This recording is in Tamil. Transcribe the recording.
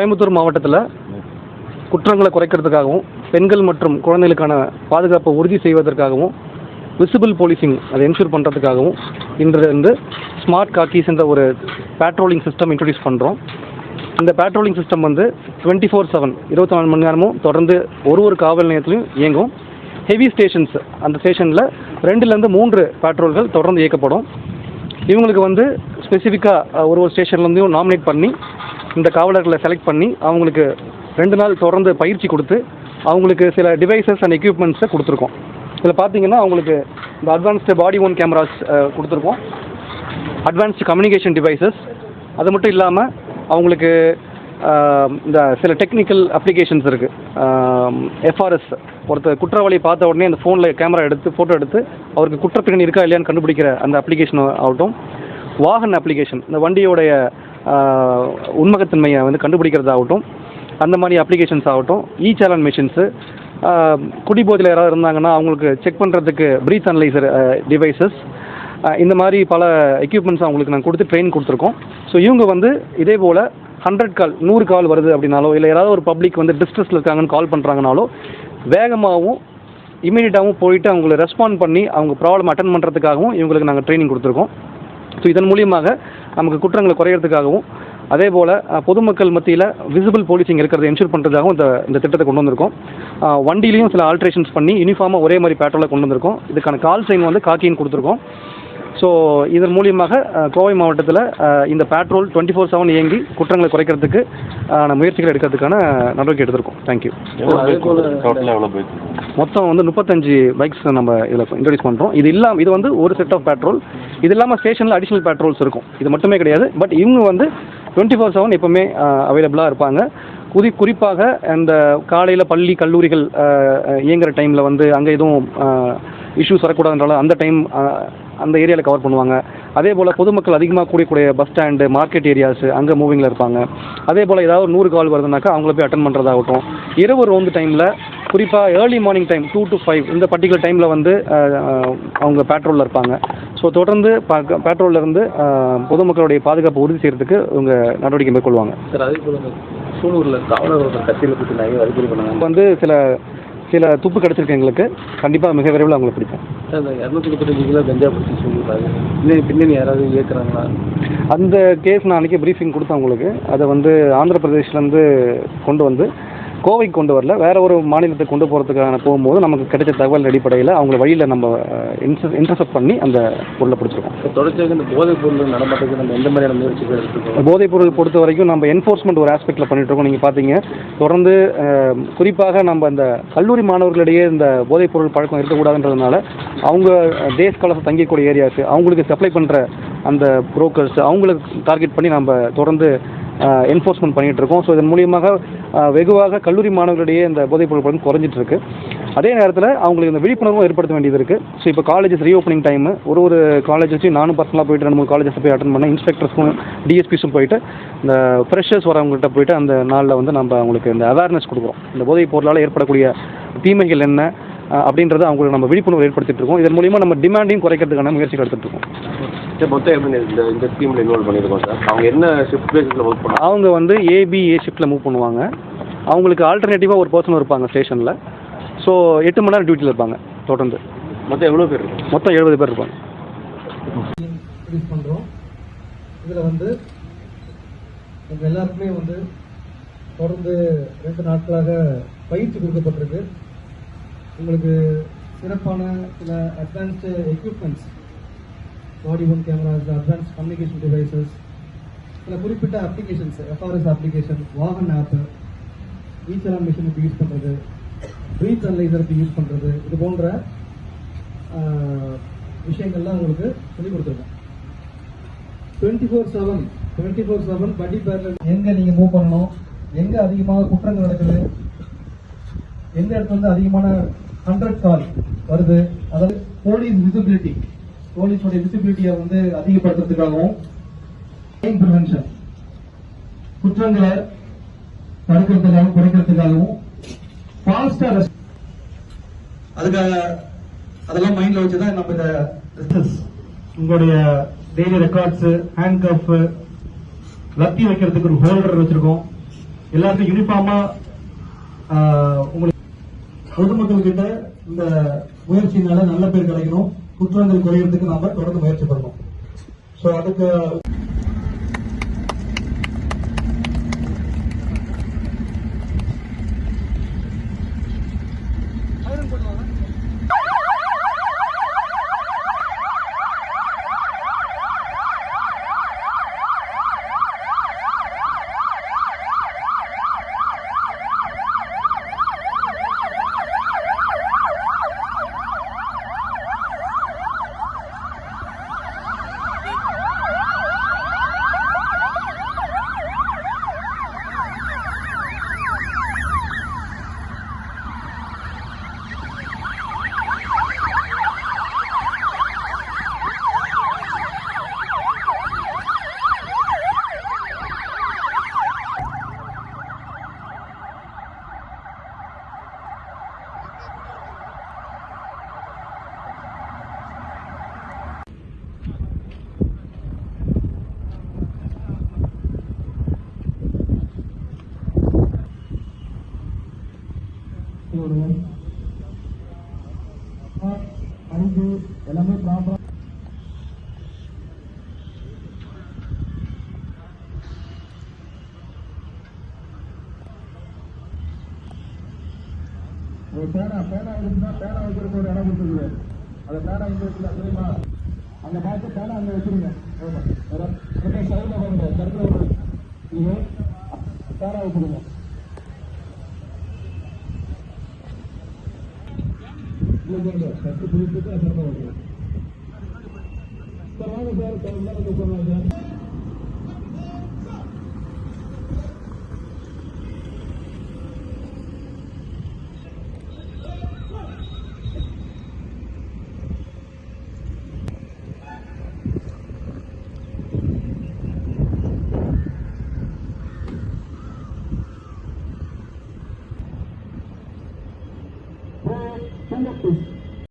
கோயம்புத்தூர் மாவட்டத்தில் குற்றங்களை குறைக்கிறதுக்காகவும் பெண்கள் மற்றும் குழந்தைகளுக்கான பாதுகாப்பை உறுதி செய்வதற்காகவும் விசிபிள் போலீசிங் அதை என்ஷூர் பண்ணுறதுக்காகவும் இன்று வந்து ஸ்மார்ட் காக்கீஸ் என்ற ஒரு பேட்ரோலிங் சிஸ்டம் இன்ட்ரடியூஸ் பண்ணுறோம் அந்த பேட்ரோலிங் சிஸ்டம் வந்து டுவெண்ட்டி ஃபோர் செவன் இருபத்தி நாலு மணி நேரமும் தொடர்ந்து ஒரு ஒரு காவல் நிலையத்திலையும் இயங்கும். ஹெவி ஸ்டேஷன்ஸ் அந்த ஸ்டேஷனில் ரெண்டுலேருந்து மூன்று பேட்ரோல்கள் தொடர்ந்து இயக்கப்படும். இவங்களுக்கு வந்து ஸ்பெசிஃபிக்காக ஒரு ஒரு ஸ்டேஷன்லேருந்தையும் நாமினேட் பண்ணி இந்த காவலர்களை செலக்ட் பண்ணி அவங்களுக்கு ரெண்டு நாள் தொடர்ந்து பயிற்சி கொடுத்து அவங்களுக்கு சில டிவைசஸ் அண்ட் எக்யூப்மெண்ட்ஸை கொடுத்துருக்கோம். இதில் பார்த்தீங்கன்னா அவங்களுக்கு இந்த அட்வான்ஸ்டு பாடி ஓன் கேமராஸ் கொடுத்துருக்கோம். அட்வான்ஸ்டு கம்யூனிகேஷன் டிவைசஸ் அது மட்டும் இல்லாமல் அவங்களுக்கு இந்த சில டெக்னிக்கல் அப்ளிகேஷன்ஸ் இருக்குது எஃப்ஆர்எஸ் ஒருத்தர் குற்றவாளி பார்த்த உடனே அந்த ஃபோனில் கேமரா எடுத்து ஃபோட்டோ எடுத்து அவருக்கு குற்றப்பின்னணி இருக்கா இல்லையான்னு கண்டுபிடிக்கிற அந்த அப்ளிகேஷன் ஆகட்டும். வாகன அப்ளிகேஷன் இந்த வண்டியோடைய உண்மகத்தன்மையை வந்து கண்டுபிடிக்கிறதாகட்டும் அந்த மாதிரி அப்ளிகேஷன்ஸ் ஆகட்டும் இ சேலன் மிஷின்ஸு குடிபோதையில் யாராவது இருந்தாங்கன்னா அவங்களுக்கு செக் பண்ணுறதுக்கு ப்ரீத் அனலைசர் டிவைசஸ் இந்த மாதிரி பல எக்யூப்மெண்ட்ஸ் அவங்களுக்கு நாங்கள் கொடுத்து ட்ரெயின் கொடுத்துருக்கோம். ஸோ இவங்க வந்து இதே போல் ஹண்ட்ரட் கால் நூறு கால் வருது அப்படின்னாலோ இல்லை யாராவது ஒரு பப்ளிக் வந்து டிஸ்ட்ரெஸில் இருக்காங்கன்னு கால் பண்ணுறாங்கனாலோ வேகமாகவும் இமீடியட்டாகவும் போயிட்டு அவங்களை ரெஸ்பாண்ட் பண்ணி அவங்க ப்ராப்ளம் அட்டன் பண்ணுறதுக்காகவும் இவங்களுக்கு நாங்கள் ட்ரைனிங் கொடுத்துருக்கோம். ஸோ இதன் மூலியமாக நமக்கு குற்றங்களை குறையிறதுக்காகவும் அதே போல் பொதுமக்கள் மத்தியில் விசிபிள் போலீசிங் இருக்கிறத என்ஷூர் பண்ணுறதாகவும் இந்த இந்த திட்டத்தை கொண்டு வந்திருக்கோம். அஹ், வண்டியிலையும் சில ஆல்ட்ரேஷன்ஸ் பண்ணி யூனிஃபார்மாக ஒரே மாதிரி பேட்ரோலை கொண்டு வந்திருக்கோம். இதுக்கான கால் சைன் வந்து காக்கின்னு கொடுத்துருக்கோம். ஸோ இதன் மூலியமாக கோவை மாவட்டத்தில் இந்த பேட்ரோல் டுவெண்ட்டி ஃபோர் செவன் இயங்கி குற்றங்களை குறைக்கிறதுக்கு முயற்சிகள் எடுக்கிறதுக்கான நடவடிக்கை எடுத்திருக்கோம். தேங்க்யூ மொத்தம் வந்து முப்பத்தஞ்சு பைக்ஸ் நம்ம இதில் இன்ட்ரடியூஸ் பண்ணுறோம் இது இல்லாமல் இது வந்து ஒரு செட் ஆஃப் பேட்ரோல் இது இல்லாமல் ஸ்டேஷனில் அடிஷ்னல் பேட்ரோல்ஸ் இருக்கும். இது மட்டுமே கிடையாது. பட் இவங்க வந்து டுவெண்ட்டி ஃபோர் செவன் எப்போவுமே அவைலபிளாக இருப்பாங்க. குறி குறிப்பாக அந்த காலையில் பள்ளி கல்லூரிகள் இயங்குகிற இயங்குற டைமில் வந்து அங்கே எதுவும் இஷ்யூஸ் வரக்கூடாதுன்றால அந்த டைம் அந்த ஏரியாவில் கவர் பண்ணுவாங்க. அதே போல் பொதுமக்கள் அதிகமாக கூடியக்கூடிய பஸ் ஸ்டாண்டு மார்க்கெட் ஏரியாஸ் அங்கே மூவிங்கில் இருப்பாங்க. அதே போல் ஏதாவது ஒரு நூறு கால் வருதுனாக்கா அவங்கள போய் அட்டன் பண்ணுறதாகட்டும் இரவு ரோந்து டைமில் குறிப்பாக early morning time two to five இந்த பர்டிகுலர் டைமில் வந்து அவங்க பேட்ரோலில் இருப்பாங்க. ஸோ தொடர்ந்து பேட்ரோலில் இருந்து பொதுமக்களுடைய பாதுகாப்பு உறுதி செய்கிறதுக்கு இவங்க நடவடிக்கை மேற்கொள்வாங்க. சார் அதே போல் சூலூரில் காவலர் ஒருத்தர் கத்தியில் குத்தி நிறைய அறிவுரை பண்ணாங்க. வந்து சில சில துப்பு கிடச்சிருக்கு எங்களுக்கு. கண்டிப்பாக மிக விரைவில் அவங்களை பிடிப்போம் சார் இந்த இரநூத்தி முப்பத்தஞ்சு கிலோ கஞ்சா பிடிச்சி சொல்லிடுறாங்க பின்னாடி பின்னணி யாராவது இயக்குறாங்களா? அந்த கேஸ் நான் அன்றைக்கி ப்ரீஃபிங் கொடுத்தேன் உங்களுக்கு. அதை வந்து ஆந்திர பிரதேஷ்லேருந்து கொண்டு வந்து கோவைக்கு கொண்டு வரல. வேற ஒரு மாநிலத்துக்கு கொண்டு போகிறதுக்கான போகும்போது நமக்கு கிடைச்ச தகவல் அடிப்படையில் அவங்கள வழியில் நம்ம இன்டர்செப்ட் பண்ணி அந்த பொருளை பிடிச்சிருக்கோம். தொடர்ச்சியாக இந்த போதைப் பொருள் நடமாட்டத்துக்கு நம்ம எந்த மாதிரியான முயற்சிகள் போதைப் பொருள் பொறுத்த வரைக்கும் நம்ம என்ஃபோர்ஸ்மெண்ட் ஒரு ஆஸ்பெக்டில் பண்ணிட்டு இருக்கோம். நீங்கள் பார்த்தீங்க தொடர்ந்து குறிப்பாக நம்ம அந்த கல்லூரி மாணவர்களிடையே இந்த போதைப் பொருள் பழக்கம் இருக்கக்கூடாதுன்றதுனால அவங்க டே ஸ்காலர்ஸ் தங்கிக்கூடிய ஏரியாஸ் அவங்களுக்கு சப்ளை பண்ணுற அந்த புரோக்கர்ஸ் அவங்களுக்கு டார்கெட் பண்ணி நம்ம தொடர்ந்து என்ஃபோர்ஸ்மெண்ட் பண்ணிட்டு இருக்கோம். ஸோ இதன் மூலியமாக வெகுவாக கல்லூரி மாணவர்களிடையே இந்த போதைப் பொருள் பழக்கம் குறைஞ்சிட்டு இருக்கு அதே நேரத்தில் அவங்களுக்கு இந்த விழிப்புணர்வும் ஏற்படுத்த வேண்டியது இருக்குது ஸோ இப்போ காலேஜஸ் ரீஓப்பனிங் டைம் ஒரு ஒரு காலேஜஸையும் நானும் பர்சனலாக போயிட்டு ரெண்டு மூணு காலேஜஸ் போய் அட்டன் பண்ணேன். இன்ஸ்பெக்டர்ஸும் டிஎஸ்பிஸும் போயிட்டு இந்த ஃப்ரெஷர்ஸ் வரவங்ககிட்ட போயிட்டு அந்த நாளில் வந்து நம்ம அவங்களுக்கு இந்த அவேர்னஸ் கொடுக்குறோம். இந்த போதைப் பொருளால் ஏற்படக்கூடிய தீமைகள் என்ன அப்படின்றத அவங்களுக்கு நம்ம விழிப்புணர்வு ஏற்படுத்திட்டு இருக்கோம். இதன் மூலியமாக நம்ம டிமாண்டையும் குறைக்கிறதுக்கான முயற்சிகள் எடுத்துகிட்டு இருக்கோம். சார் மொத்தம் எப்படி இந்த இந்த ஸ்கீமில் இன்வால்வ் பண்ணியிருக்கோம் சார் அவங்க என்ன ஷிஃப்ட் பேசிஸில் ஒர்க் பண்ணாங்க அவங்க வந்து ஏபி ஏ ஷிஃப்ட்டில் மூவ் பண்ணுவாங்க. அவங்களுக்கு ஆல்டர்னேட்டிவாக ஒரு பர்சன் இருப்பாங்க ஸ்டேஷனில் ஸோ எட்டு மணி நேரம் டியூட்டியில் இருப்பாங்க தொடர்ந்து. மொத்தம் எவ்வளோ பேர் இருக்கும் மொத்தம் எழுபது பேர் இருப்பாங்க. பண்ணுறோம் இதில் வந்து உங்கள் எல்லாருக்குமே வந்து தொடர்ந்து ரெண்டு நாட்களாக பயிற்சி கொடுக்கப்பட்டிருக்கு. உங்களுக்கு சிறப்பான சில advanced equipments body worn cameras advance communication devices சில குறிப்பிட்ட applications FRS application Vahan app e challan மிஷினுக்கு யூஸ் பண்ணுறது ப்ரீத் அனலைசருக்கு யூஸ் பண்ணுறது இது போன்ற விஷயங்கள்லாம் உங்களுக்கு சொல்லிக் கொடுத்துருக்கோம். Twenty four seven twenty four seven படி பேரில் எங்கே நீங்கள் மூவ் பண்ணணும்? எங்கே அதிகமாக குற்றங்கள் நடக்குது? எந்த இடத்துல வந்து அதிகமான ஹண்ட்ரட் கால் வருது? அதாவது போலீஸ் விசிபிலிட்டி போலீஸோட விசிபிலிட்டியை வந்து அதிகப்படுத்துறதுக்காகவும் crime பிரிவென்ஷன் குற்றங்களை தடுக்கிறதுக்காகவும் குறைக்கிறதுக்காகவும் ஃபாஸ்டா அதுக்காக அதெல்லாம் மைண்ட்ல வச்சுதான் நம்ம இந்த உங்களுடைய daily records handcuff lathi வைக்கிறதுக்கு ஒரு ஹோல்டர் வச்சிருக்கோம். எல்லாருக்கும் யூனிஃபார்மா உங்களுக்கு பொதுமக்கள் கிட்ட இந்த முயற்சியினால நல்ல பேர் கிடைக்கணும். குற்றங்கள் குறையிறதுக்கு நாம தொடர்ந்து முயற்சி பண்ணணும். ஸோ அதுக்கு ஒரு பேனா பேனா இருக்குன்னா பேனா வைக்கிறதுக்கு ஒரு இடம் கொடுத்துருக்குது. அந்த பேனா இங்க இருக்குதா தெரியுமா? அந்த பார்த்து பேனா அங்க வச்சிருங்க. ஆமா சைடுல பாருங்க தரத்துல ஒரு இது பேனா வச்சிருங்க இல்லைங்க கட்டு பிடிச்சிட்டு அப்புறமா சார் வாங்க சார் சார்.